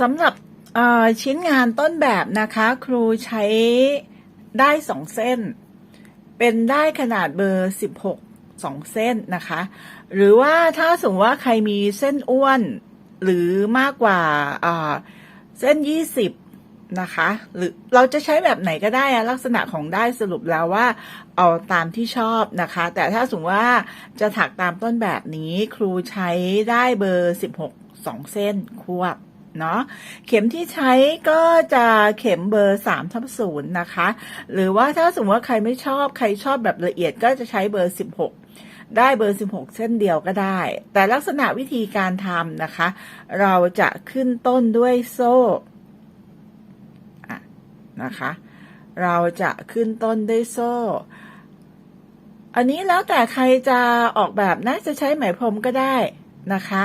สำหรับชิ้นงานต้นแบบนะคะ ครูใช้ได้สองเส้น เป็นได้ขนาดเบอร์ 16 2 เส้นนะคะ หรือว่าถ้าสมมติว่าใครมีเส้นอ้วน หรือมากกว่าเส้น 20 นะคะ หรือเราจะใช้แบบไหนก็ได้ลักษณะของได้สรุปแล้วว่า เอาตามที่ชอบนะคะ แต่ถ้าสมมติว่าจะถักตามต้นแบบนี้ครูใช้ได้เบอร์ 16 2 เส้นควบ เนาะเข็มที่ใช้ก็จะเข็มเบอร์3ทับศูนย์นะคะ หรือว่าถ้าสมมติว่าใครไม่ชอบใครชอบแบบละเอียดก็จะใช้เบอร์ 16 ได้เบอร์ 16 เส้นเดียวก็ได้ แต่ลักษณะวิธีการทำนะคะ เราจะขึ้นต้นด้วยโซ่นะคะ เราจะขึ้นต้นด้วยโซ่อันนี้แล้วแต่ใครจะออกแบบนะจะใช้ไหมพรมก็ได้นะคะ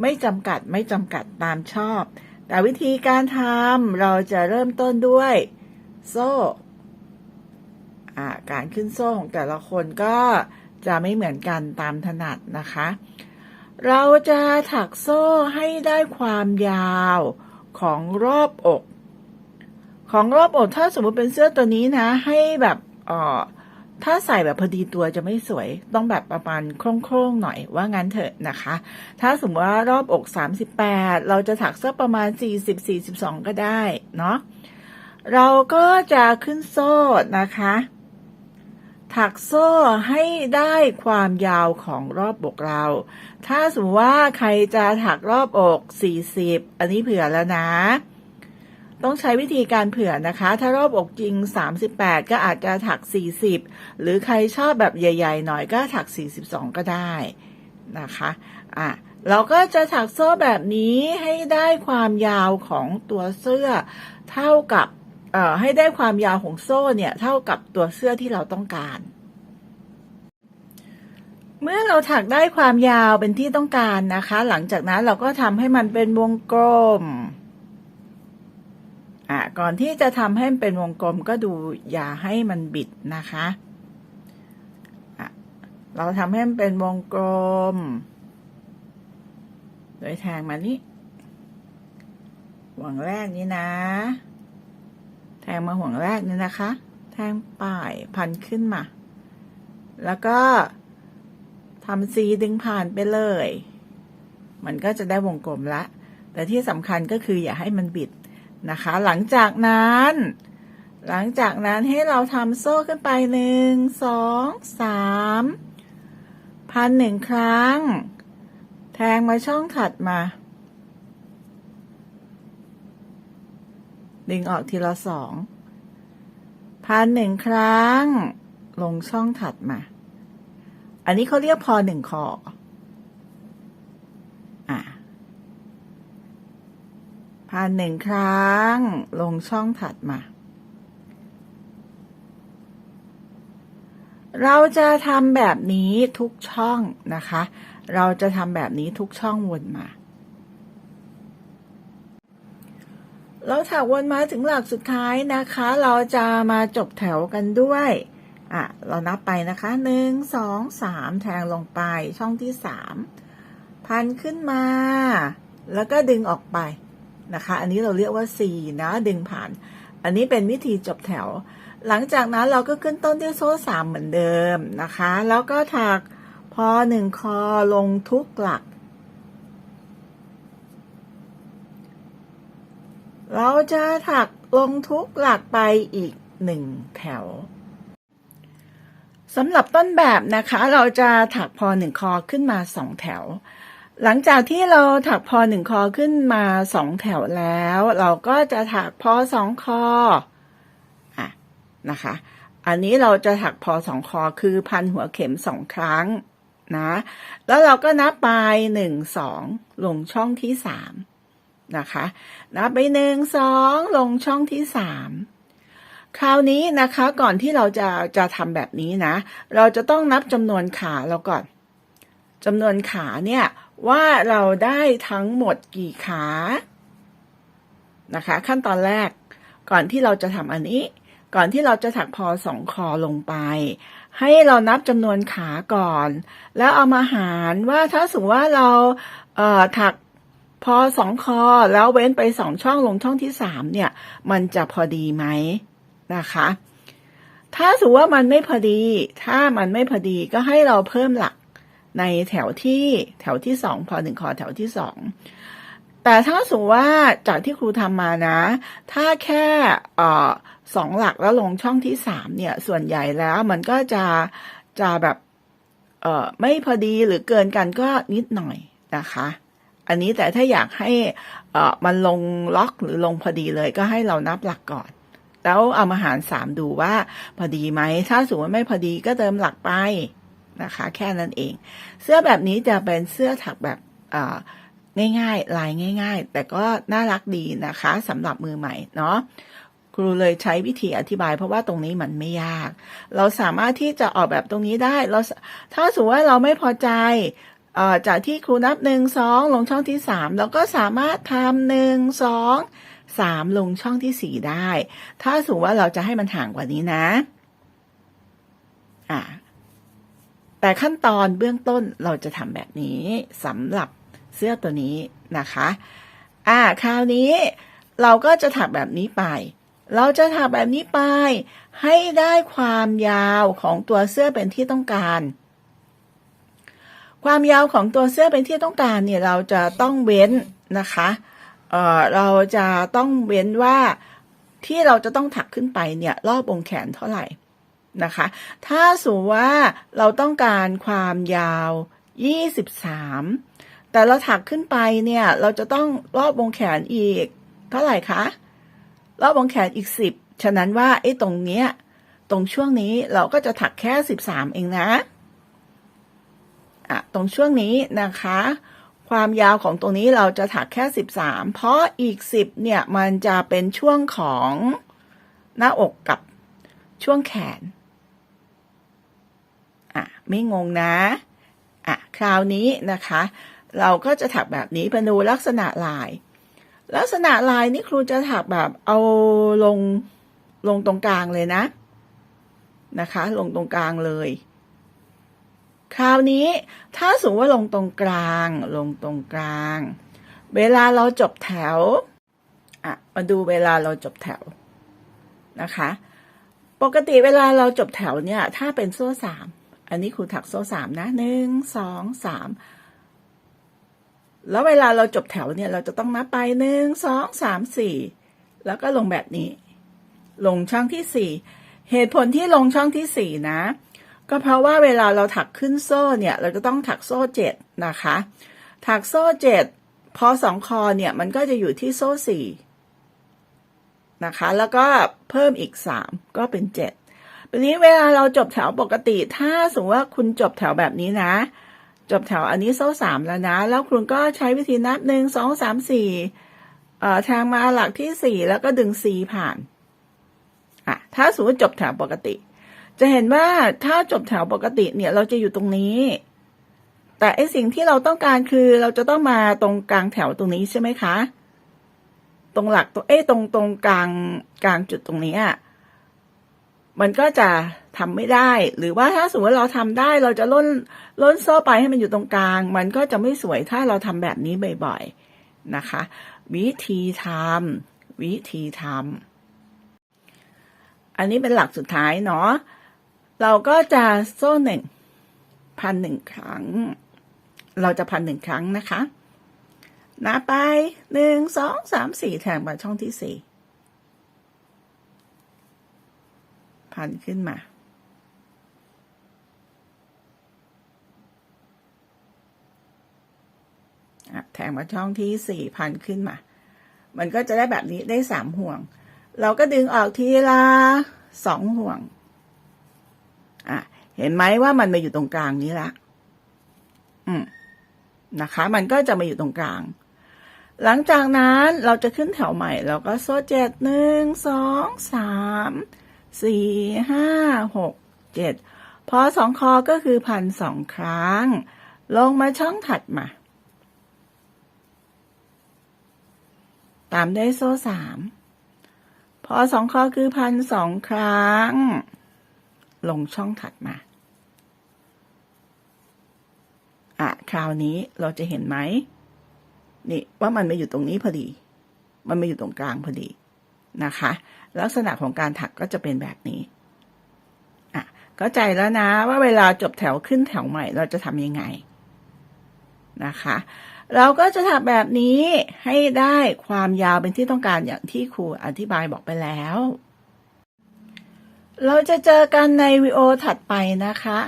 ไม่จำกัดไม่จำกัดตามชอบ แต่วิธีการทำเราจะเริ่มต้นด้วย โซ่การขึ้นโซ่ของแต่ละคนก็จะไม่เหมือนกันตามถนัดนะคะ เราจะถักโซ่ให้ได้ความยาวของรอบอก ของรอบอกถ้าสมมติเป็นเสื้อตัวนี้นะ ให้แบบอ่อ ถ้าใส่แบบพอดีตัวจะไม่สวยต้องแบบประมาณโค้งๆหน่อยว่างั้นเถอะนะคะ ถ้าสมมติว่ารอบอก 38 เราจะถักสักประมาณ 40-42 ก็ได้เนาะเราก็จะขึ้นโซ่นะคะ ถักโซ่ให้ได้ความยาวของรอบอกเรา ถ้าสมมติว่าใครจะถักรอบอก 40 อันนี้เผื่อแล้วนะ ต้องใช้วิธีการเผื่อนะคะ ถ้ารอบอกจริง 38 ก็อาจจะถัก 40 หรือใครชอบแบบใหญ่ ๆ หน่อยก็ถัก 42 ก็ได้นะคะอะเราก็จะถักโซ่แบบนี้ให้ได้ความยาวของตัวเสื้อ เท่ากับเอ่อให้ได้ความยาวของโซ่เนี่ยเท่ากับตัวเสื้อที่เราต้องการ เมื่อเราถักได้ความยาวเป็นที่ต้องการนะคะ หลังจากนั้นเราก็ทำให้มันเป็นวงกลม ก่อนที่จะทำให้มันเป็นวงกลมก็ดูอย่าให้มันบิดนะคะะเราทำให้มันเป็นวงกลม โดยแทงมานี่ห่วงแรกนี้นะ แทงมาห่วงแรกนี้นะคะ แทงป่ายพันขึ้นมา แล้วก็ทำซีดึงผ่านไปเลย มันก็จะได้วงกลมละ แต่ที่สำคัญก็คืออย่าให้มันบิด นะคะ หลังจากนั้น หลังจากนั้นให้เราทำโซ่ขึ้นไปหนึ่งสองสามพันหนึ่งครั้ง แทงมาช่องถัดมา ดึงออกทีละสองพันหนึ่งครั้ง ลงช่องถัดมา อันนี้เขาเรียกพอหนึ่งคออะ พันหนึ่งครั้ง ลงช่องถัดมา เราจะทำแบบนี้ทุกช่องนะคะ เราจะทำแบบนี้ทุกช่องวนมา เราถักวนมาถึงหลักสุดท้ายนะคะ เราจะมาจบแถวกันด้วยอะเรานับไปนะคะหนึ่งสองสามแทงลงไปช่องที่สามพันขึ้นมา แล้วก็ดึงออกไป นะคะ อันนี้เราเรียกว่า C นะดึงผ่าน อันนี้เป็นวิธีจบแถว หลังจากนั้นเราก็ขึ้นต้นด้วยโซ่สามเหมือนเดิมนะคะ แล้วก็ถักพอหนึ่งคอลงทุกหลัก เราจะถักลงทุกหลักไปอีกหนึ่งแถวสำหรับต้นแบบนะคะ เราจะถักพอหนึ่งคอขึ้นมาสองแถว หลังจากที่เราถักพอหนึ่งคอขึ้นมาสองแถวแล้ว เราก็จะถักพอสองคออะนะคะ อันนี้เราจะถักพอสองคอคือพันหัวเข็มสองครั้งนะแล้วเราก็นับไปหนึ่งสองลงช่องที่สามนะคะนับไปหนึ่งสองลงช่องที่สามคราวนี้นะคะก่อนที่เราจะจะทำแบบนี้นะ เราจะต้องนับจำนวนขาเราก่อนจำนวนขาเนี่ย ว่าเราได้ทั้งหมดกี่ขา นะคะ ขั้นตอนแรกก่อนที่เราจะทำอันนี้ ก่อนที่เราจะถักพอสองคอลงไป ให้เรานับจำนวนขาก่อน แล้วเอามาหารว่าถ้าสมมติว่าเราเถักพอสองคอแล้วเว้นไปสองช่องลงช่องที่สามเนี่ย มันจะพอดีไหมนะคะ ถ้าสมมติว่ามันไม่พอดี ถ้ามันไม่พอดีก็ให้เราเพิ่มหลัก ในแถวที่แถวที่สองพอหนึ่งคอแถวที่สองแต่ถ้าสมมติว่าจากที่ครูทำมานะ ถ้าแค่สองหลักแล้วลงช่องที่สามเนี่ย ส่วนใหญ่แล้วมันก็จะจะแบบไม่พอดีหรือเกินกันก็นิดหน่อยนะคะ อันนี้แต่ถ้าอยากให้มันลงล็อกหรือลงพอดีเลยก็ให้เรานับหลักก่อน แล้วเอามาหารสามดูว่าพอดีไหม ถ้าสมมติว่าไม่พอดีก็เติมหลักไป นะคะ แค่นั้นเอง เสื้อแบบนี้จะเป็นเสื้อถักแบบง่ายๆ ลายง่าย ๆ แต่ก็น่ารักดีนะคะสำหรับมือใหม่เนาะครูเลยใช้วิธีอธิบายเพราะว่าตรงนี้มันไม่ยาก เราสามารถที่จะออกแบบตรงนี้ได้ เราถ้าสมมติว่าเราไม่พอใจออจากที่ครูนับหนึ่งสองลงช่องที่สามเราก็สามารถทำหนึ่งสองสามลงช่องที่สี่ได้ ถ้าสมมติว่าเราจะให้มันห่างกว่านี้นะ อ่า แต่ขั้นตอนเบื้องต้นเราจะทำแบบนี้สำหรับเสื้อตัวนี้นะคะ อ่า คราวนี้เราก็จะถักแบบนี้ไป เราจะถักแบบนี้ไป ให้ได้ความยาวของตัวเสื้อเป็นที่ต้องการ ความยาวของตัวเสื้อเป็นที่ต้องการเนี่ยเราจะต้องเว้นนะคะ เอ่อ เราจะต้องเว้นว่าที่เราจะต้องถักขึ้นไปเนี่ยรอบองแขนเท่าไหร่ นะคะ ถ้าสมมติว่าเราต้องการความยาว 23 แต่เราถักขึ้นไปเนี่ย เราจะต้องรอบวงแขนอีก เท่าไหร่คะ รอบวงแขนอีก 10 ฉะนั้นว่าไอ้ตรงเนี้ย ตรงช่วงนี้เราก็จะถักแค่ 13 เองนะอะตรงช่วงนี้นะคะ ความยาวของตรงนี้เราจะถักแค่ 13 เพราะอีก 10 เนี่ย มันจะเป็นช่วงของหน้าอกกับช่วงแขน ไม่งงนะอะคราวนี้นะคะ เราก็จะถักแบบนี้ไปดูลักษณะลาย ลักษณะลายนี่ครูจะถักแบบเอาลงลงตรงกลางเลยนะนะคะ ลงตรงกลางเลย คราวนี้ถ้าสมมติว่าลงตรงกลาง ลงตรงกลาง เวลาเราจบแถวอะมาดูเวลาเราจบแถวนะคะ ปกติเวลาเราจบแถวเนี่ย ถ้าเป็นโซ่สาม อันนี้ครูถักโซ่สามนะหนึ่งสองสามแล้วเวลาเราจบแถวเนี่ย เราจะต้องนับไปหนึ่งสองสามสี่แล้วก็ลงแบบนี้ ลงช่องที่สี่เหตุผลที่ลงช่องที่สี่นะ ก็เพราะว่าเวลาเราถักขึ้นโซ่เนี่ย เราจะต้องถักโซ่เจ็ดนะคะ ถักโซ่เจ็ดพอสองคอเนี่ย มันก็จะอยู่ที่โซ่สี่นะคะ แล้วก็เพิ่มอีกสามก็เป็นเจ็ด ทีนี้เวลาเราจบแถวปกติ ถ้าสมมติว่าคุณจบแถวแบบนี้นะ จบแถวอันนี้โซ่สามแล้วนะ แล้วคุณก็ใช้วิธีนับหนึ่งสองสามสี่เอ่อแทงมาหลักที่สี่แล้วก็ดึงซีผ่านอะถ้าสมมติจบแถวปกติ จะเห็นว่าถ้าจบแถวปกติเนี่ยเราจะอยู่ตรงนี้ แต่ไอสิ่งที่เราต้องการคือเราจะต้องมาตรงกลางแถวตรงนี้ใช่ไหมคะ ตรงหลักตรงเอ้ตรงตรงกลางกลางจุดตรงนี้อะ มันก็จะทำไม่ได้ หรือว่าถ้าสมมติเราทำได้เราจะล้นล้นโซ่ไปให้มันอยู่ตรงกลาง มันก็จะไม่สวยถ้าเราทำแบบนี้บ่อยๆนะคะ วิธีทำวิธีทำอันนี้เป็นหลักสุดท้ายเนาะเราก็จะโซ่หนึ่งพันหนึ่งครั้ง เราจะพันหนึ่งครั้งนะคะนับไปหนึ่งสองสามสี่แทงมาช่องที่สี่ พันขึ้นมาแทงมาช่องที่สี่พันขึ้นมา มันก็จะได้แบบนี้ได้สามห่วง เราก็ดึงออกทีละสองห่วง อะ เห็นไหมว่ามันมาอยู่ตรงกลางนี้ละ อืม นะคะ มันก็จะมาอยู่ตรงกลางหลังจากนั้นเราจะขึ้นแถวใหม่ เราก็โซ่เจ็ดหนึ่งสองสาม สี่ห้าหกเจ็ดพอสองคอก็คือพันสองครั้ง ลงมาช่องถัดมา ตามด้วยโซ่สามพอสองคอคือพันสองครั้ง ลงช่องถัดมา อะ คราวนี้เราจะเห็นไหม นี่ว่ามันมาอยู่ตรงนี้พอดี มันมาอยู่ตรงกลางพอดีนะคะ ลักษณะของการถักก็จะเป็นแบบนี้อะเข้าใจแล้วนะว่าเวลาจบแถวขึ้นแถวใหม่เราจะทำยังไงนะคะ เราก็จะถักแบบนี้ให้ได้ความยาวเป็นที่ต้องการอย่างที่ครูอธิบายบอกไปแล้ว เราจะเจอกันในวิดีโอถัดไปนะคะ